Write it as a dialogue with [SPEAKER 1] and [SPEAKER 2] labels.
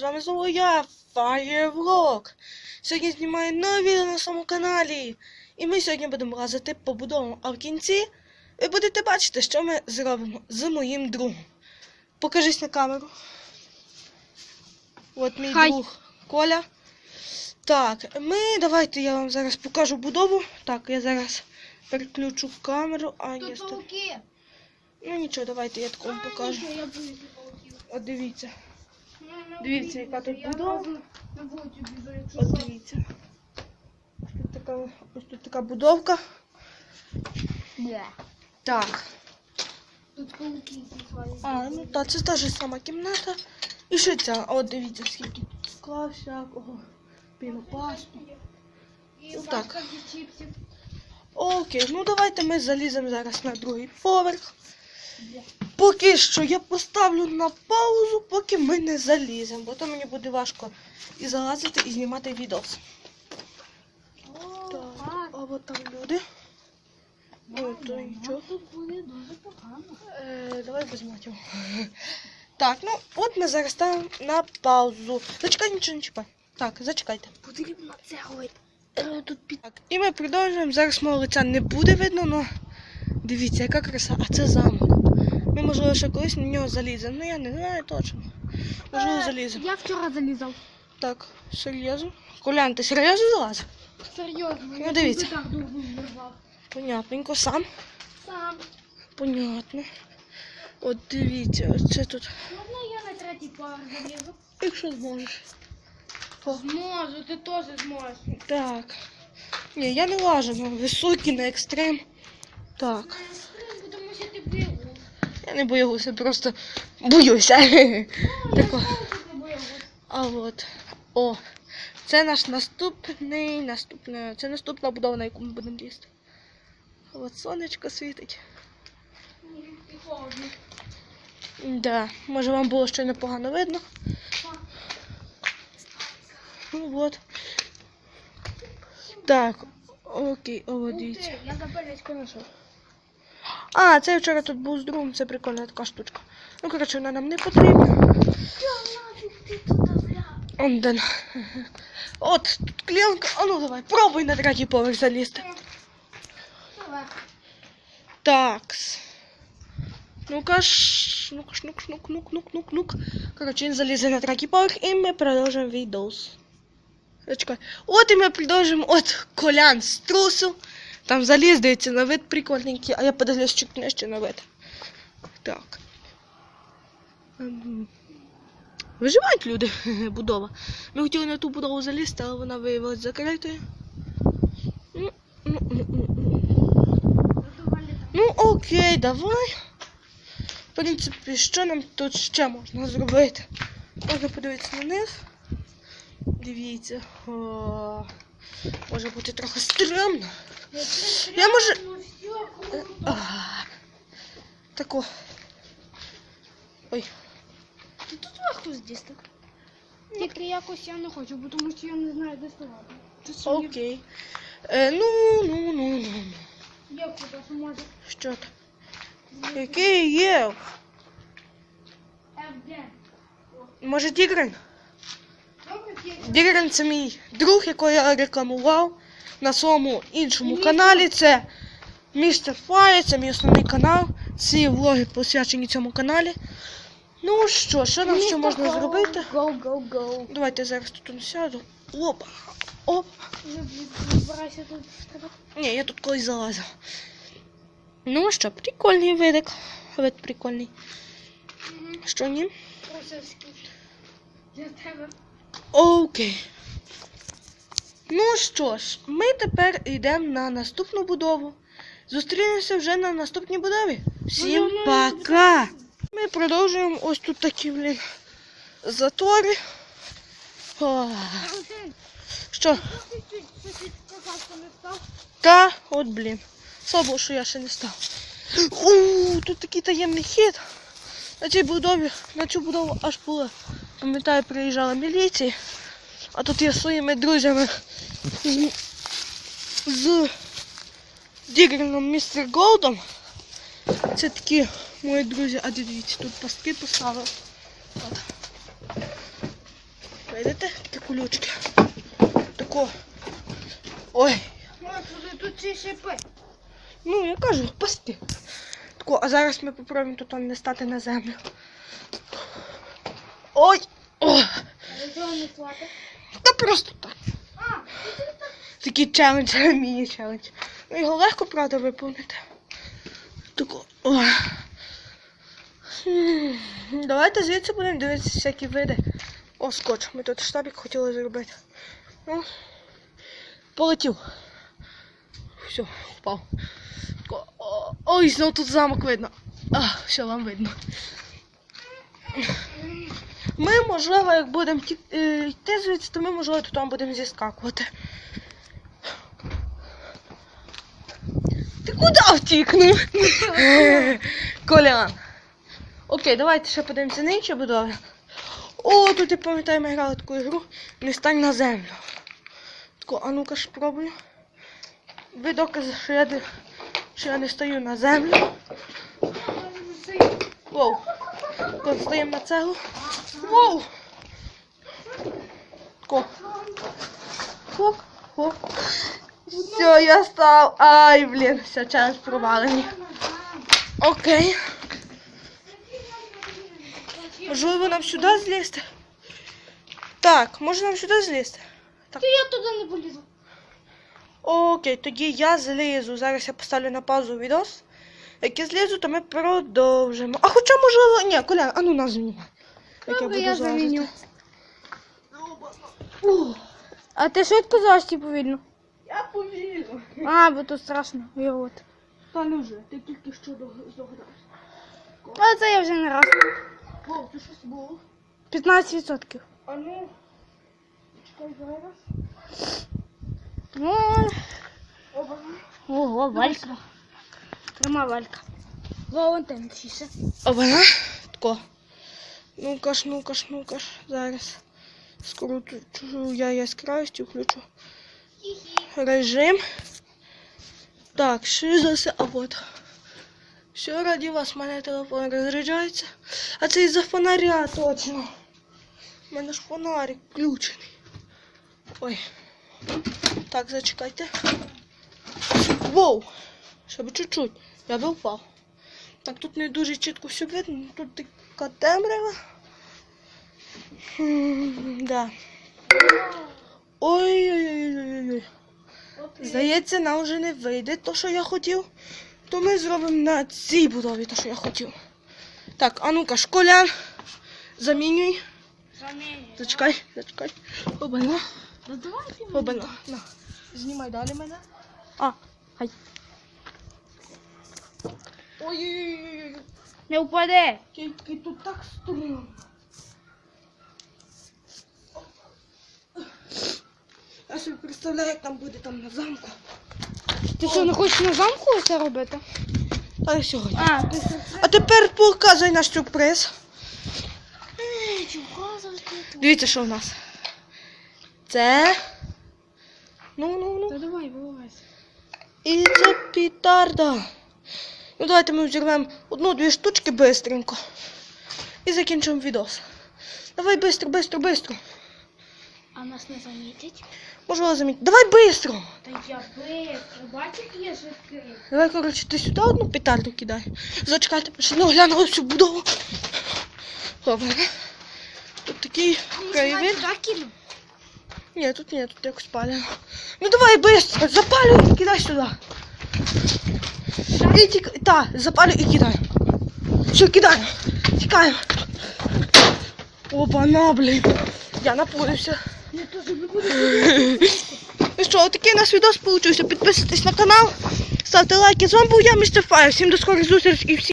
[SPEAKER 1] з вами знову я, Firevlog. Сьогодні знімаю нове відео на своєму каналі. І ми сьогодні будемо лазити по будовам, а в кінці ви будете бачити, що ми зробимо з моїм другом. Покажись на камеру. От мій
[SPEAKER 2] Хай.
[SPEAKER 1] друг Коля. Так, ми давайте я вам зараз покажу будову. Так, я зараз переключу камеру, а
[SPEAKER 2] Тут пауки.
[SPEAKER 1] Ну нічого, давайте я такому покажу. От дивіться. Дивіться, яка тут будова. От дивіться. Тут така, ось тут така будовка. Так.
[SPEAKER 2] Тут пауки
[SPEAKER 1] А, ну та це та ж сама кімната. І ще ця. От дивіться, скільки тут скла всякого. Пінопасту. Ну, так. Окей, ну давайте ми заліземо зараз на другий поверх. Поки що я поставлю на паузу, поки ми не заліземо, бо то мені буде важко і залазити, і знімати відео. Так, а от там люди. Ой, то нічого. Е, давай без матів. Так, ну от ми зараз ставимо на паузу. Зачекай, нічого не чіпай. Так, зачекайте.
[SPEAKER 2] Потрібно цегли.
[SPEAKER 1] Е, під... Так, і ми продовжуємо. Зараз мого лиця не буде видно, але дивіться, яка краса. А це замок. Ми, можливо, ще колись на нього заліземо. Ну я не знаю точно. Можливо, заліземо.
[SPEAKER 2] Я вчора залізав.
[SPEAKER 1] Так, серйозно. Колян, ти серйозно залазив?
[SPEAKER 2] Серйозно.
[SPEAKER 1] Ну, дивіться.
[SPEAKER 2] Я так довго.
[SPEAKER 1] Понятненько, сам.
[SPEAKER 2] Сам.
[SPEAKER 1] Понятно. От дивіться, оце тут.
[SPEAKER 2] Можна я на третій поверх залізу?
[SPEAKER 1] Якщо зможеш. О,
[SPEAKER 2] Зможу, ти теж зможеш.
[SPEAKER 1] Так. Ні, я не лажу на високий, на екстрем. Так. Я не боюся, просто боюся. Тако. А от. О. Це наш наступний, наступне, це наступна будова, на яку ми будемо лізти. От сонечко світить. Да, може вам було ще непогано видно. Ну от. Так, окей, о, дивіться.
[SPEAKER 2] Я запалечку знайшов.
[SPEAKER 1] А, це я вчора тут був з другом, це прикольна така штучка. Ну, коротше, вона нам не потрібна. Он де. От, тут клієнка. А ну давай, пробуй на третій поверх залізти. Такс. Ну-ка ж. Ну-ка ж, ну-ка ну-ка, ну-ка, ну-ка, ну-ка, ну-ка. Коротше, він залізе на третій поверх і ми продовжуємо відос. Зачекай. От і ми продовжуємо. От колян струсив. Там заліз, здається, на вид прикольненький, а я подивлюсь чуть нижче на вид. Так. Ем, Виживають люди, будова. Ми хотіли на ту будову залізти, але вона виявилась закритою. Ну, ну, ну, ну, окей, давай. В принципі, що нам тут ще можна зробити? Можна подивитися на них. Дивіться. Може бути трохи стрімно. Я може. Тако. Ой.
[SPEAKER 2] Ти Тут легко здійснити. Тільки якось я не хочу, бо тому що я не знаю, де ставати.
[SPEAKER 1] Окей. Е, ну, ну, ну, ну.
[SPEAKER 2] є куди може.
[SPEAKER 1] Що там? Який є? Може, Дігрен? Дігрен це мій друг, якого я рекламував на своєму іншому каналі. Це Містер Фай, це мій основний канал. Ці влоги посвячені цьому каналі. Ну що, що нам ще можна зробити?
[SPEAKER 2] Go, go, go.
[SPEAKER 1] Давайте я зараз тут сяду. Оп. Оп. Ні, я тут колись залазив. Ну що, прикольний видик. Вид прикольний. Що ні?
[SPEAKER 2] Російський. Для тебе.
[SPEAKER 1] Окей. Ну що ж, ми тепер йдемо на наступну будову. Зустрінемося вже на наступній будові. Всім
[SPEAKER 2] Ну, ну,
[SPEAKER 1] пока! Ми продовжуємо ось тут такі, блін, затори. О, що? Та, от блін. Слабо, що я ще не став. У, тут такий таємний хід. На цій будові, на цю будову аж було. Пам'ятаю, приїжджала міліція. А тут я своїми друзями з, з Дігерном Містер Голдом. Це такі мої друзі, а дивіться, тут пастки поставили. От. Видите? Такі колючки. Тако. Ой.
[SPEAKER 2] Тут ці шипи.
[SPEAKER 1] Ну, я кажу, пасти. Тако, а зараз ми попробуємо тут не стати на землю. Ой! О! Просто так. Такий челендж, міні-челендж. Ну, його легко, правда, виповнити. Тако. Давайте звідси будемо дивитися всякі види. О, скотч. Ми тут штабик хотіли зробити. Ну, полетів. Все, впав. Тако, Ой, знову тут замок видно. А, все, вам видно. Ми, можливо, як будемо е, йти звідси, то ми, можливо, тут будемо зіскакувати. Ти куди втікнув? Колян. Окей, давайте ще подивимося на інші будови. О, тут я пам'ятаю, ми грали таку ігру. Не стань на землю. Тако, а ну-ка спробую. Ви докази, що я, що я не стою на землю. Воу. Тако, стаємо на цеглу. Воу. Хоп, хоп. Все, я став. Ай, блін, все, челендж провалений. Окей. Можливо, нам сюди злізти? Так, може нам сюди злізти?
[SPEAKER 2] Ти я туди не полізу.
[SPEAKER 1] Окей, тоді я злізу. Зараз я поставлю на паузу відос. Як я злізу, то ми продовжимо. А хоча, можливо, ні, Коля, а ну нас знімай. Як
[SPEAKER 2] Добре,
[SPEAKER 1] буду
[SPEAKER 2] я
[SPEAKER 1] злазити.
[SPEAKER 2] заміню. А ти швидко залазь чи повільно?
[SPEAKER 1] Я повірю.
[SPEAKER 2] А, бо тут страшно. Я от.
[SPEAKER 1] Та ну вже, ти тільки що здогадався.
[SPEAKER 2] А це я вже не раз.
[SPEAKER 1] О, ти щось було?
[SPEAKER 2] 15%.
[SPEAKER 1] А ну. Чекай зараз.
[SPEAKER 2] Ну,
[SPEAKER 1] Оба.
[SPEAKER 2] ого, Валька. Трима Валька. Валентин ще.
[SPEAKER 1] Обана. Тако. Ну-ка ж, ну-ка ж, ну-ка ж. Зараз. Скручу я яскравості, включу режим. Так, все? А от. Все раді вас, мене телефон розряджається. А це із-за фонаря точно. У мене ж фонарик включений. Ой. Так, зачекайте. Воу! Ще б чуть-чуть. Я би впав. Так, тут не дуже чітко все видно, тут така темрява. Да. Ой-ой-ой-ой-ой. Здається, нам вже не вийде то, що я хотів. То ми зробимо на цій будові те, що я хотів. Так, а ну-ка, школян. Замінюй. Зачекай, зачекай. Обана.
[SPEAKER 2] Да давайте.
[SPEAKER 1] Обана. На. Знімай далі мене.
[SPEAKER 2] А, хай.
[SPEAKER 1] Ой-ой-ой.
[SPEAKER 2] Не впаде.
[SPEAKER 1] Тільки тут так стрьомно. Я собі представляю, як там буде там на замку.
[SPEAKER 2] Ти що, не хочеш на замку це робити?
[SPEAKER 1] Та й сьогодні.
[SPEAKER 2] А, ти
[SPEAKER 1] А тепер показуй наш сюрприз. Дивіться, що в нас. Це. Ну, ну, ну.
[SPEAKER 2] Та давай, вилазь.
[SPEAKER 1] І це пітарда. Ну давайте ми взірвемо одну-дві штучки бистренько. І закінчимо відос. Давай бистро, бистро, бистро.
[SPEAKER 2] А нас не замітять?
[SPEAKER 1] Можливо замітити. Давай бистро.
[SPEAKER 2] Та я бистро, бачиш, як я швидкий.
[SPEAKER 1] Давай, коротше, ти сюди одну петарду кидай. Зачекайте, ще не оглянули всю будову. Добре. Тут такий краєвид. Ні, тут ні, тут якось палено. Ну давай быстро, запалюй кидай сюди. І тік... Та, запалю і кидаю. Все, кидаю. Тікаємо. Опа, на, блін. Я напурився.
[SPEAKER 2] Я теж не буду.
[SPEAKER 1] Ну що, такий у нас відос получився. Підписуйтесь на канал, ставте лайки. З вами був я, містер Фаєр. Всім до скорих зустрічей і всім.